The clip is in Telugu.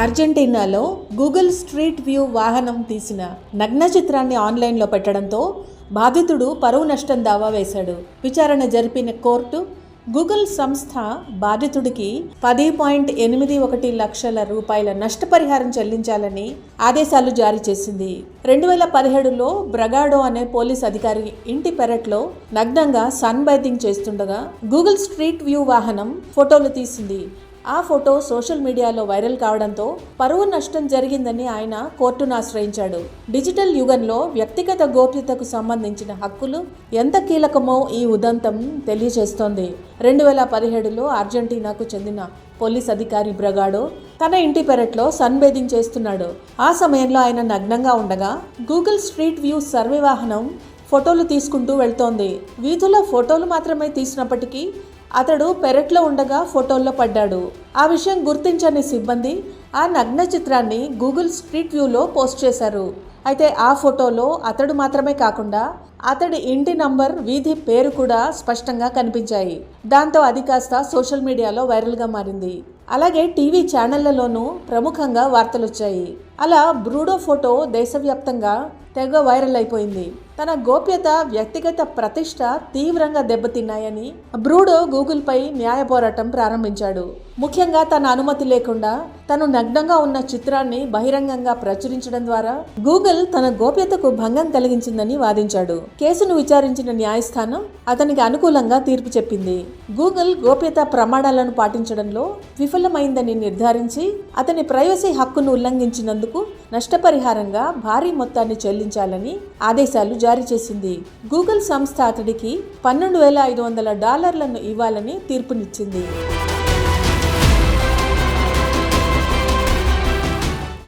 అర్జెంటీనాలో గూగుల్ స్ట్రీట్ వ్యూ వాహనం తీసిన నగ్న చిత్రాన్ని ఆన్లైన్లో పెట్టడంతో బాధితుడు పరువు నష్టం దావా వేశాడు. విచారణ జరిపిన కోర్టు గూగుల్ సంస్థ బాధితుడికి పది పాయింట్ ఎనిమిది ఒకటి లక్షల రూపాయల నష్టపరిహారం చెల్లించాలని ఆదేశాలు జారీ చేసింది. రెండు వేల పదిహేడులో బ్రగాడో అనే పోలీస్ అధికారి ఇంటి పెరట్లో నగ్నంగా సన్ బైతింగ్ చేస్తుండగా గూగుల్ స్ట్రీట్ వ్యూ వాహనం ఫోటోలు తీసింది. ఆ ఫోటో సోషల్ మీడియాలో వైరల్ కావడంతో పరువు నష్టం జరిగిందని ఆయన కోర్టును ఆశ్రయించాడు. డిజిటల్ యుగంలో వ్యక్తిగత గోప్యతకు సంబంధించిన హక్కులు ఎంత కీలకమో ఈ ఉదంతం తెలియజేస్తోంది. రెండు వేల పదిహేడులో అర్జెంటీనాకు చెందిన పోలీస్ అధికారి బ్రగాడో తన ఇంటి పెరట్లో సన్ బేదింగ్ చేస్తున్నాడు. ఆ సమయంలో ఆయన నగ్నంగా ఉండగా గూగుల్ స్ట్రీట్ వ్యూ సర్వే వాహనం ఫోటోలు తీసుకుంటూ వెళ్తోంది. వీధుల ఫోటోలు మాత్రమే తీసినప్పటికీ అతడు పెరట్లో ఉండగా ఫోటోల్లో పడ్డాడు. ఆ విషయం గుర్తించని సిబ్బంది ఆ నగ్న చిత్రాన్ని గూగుల్ స్ట్రీట్ వ్యూలో పోస్ట్ చేశారు. అయితే ఆ ఫోటోలో అతడు మాత్రమే కాకుండా అతడి ఇంటి నంబర్ వీధి పేరు కూడా స్పష్టంగా కనిపించాయి. దాంతో అది కాస్త సోషల్ మీడియాలో వైరల్గా మారింది. అలాగే టీవీ ఛానళ్ళలోనూ ప్రముఖంగా వార్తలు వచ్చాయి అలా బ్రూడో ఫోటో దేశవ్యాప్తంగా తెగ వైరల్ అయిపోయింది. తన గోప్యత వ్యక్తిగత ప్రతిష్ట తీవ్రంగా దెబ్బతిన్నాయని బ్రూడో గూగుల్పై న్యాయ పోరాటం ప్రారంభించాడు. ముఖ్యంగా తన అనుమతి లేకుండా తను నగ్నంగా ఉన్న చిత్రాన్ని బహిరంగంగా ప్రచురించడం ద్వారా గూగుల్ తన గోప్యతకు భంగం కలిగించిందని వాదించాడు. కేసును విచారించిన న్యాయస్థానం అతనికి అనుకూలంగా తీర్పు చెప్పింది. గూగుల్ గోప్యత ప్రమాణాలను పాటించడంలో విఫలమైందని నిర్ధారించి అతని ప్రైవసీ హక్కును ఉల్లంఘించినందుకు నష్టపరిహారంగా భారీ మొత్తాన్ని చెల్లించాలని ఆదేశాలు జారీ చేసింది. గూగుల్ సంస్థ అతడికి పన్నెండు వేల ఐదు వందల డాలర్లను ఇవ్వాలని తీర్పునిచ్చింది.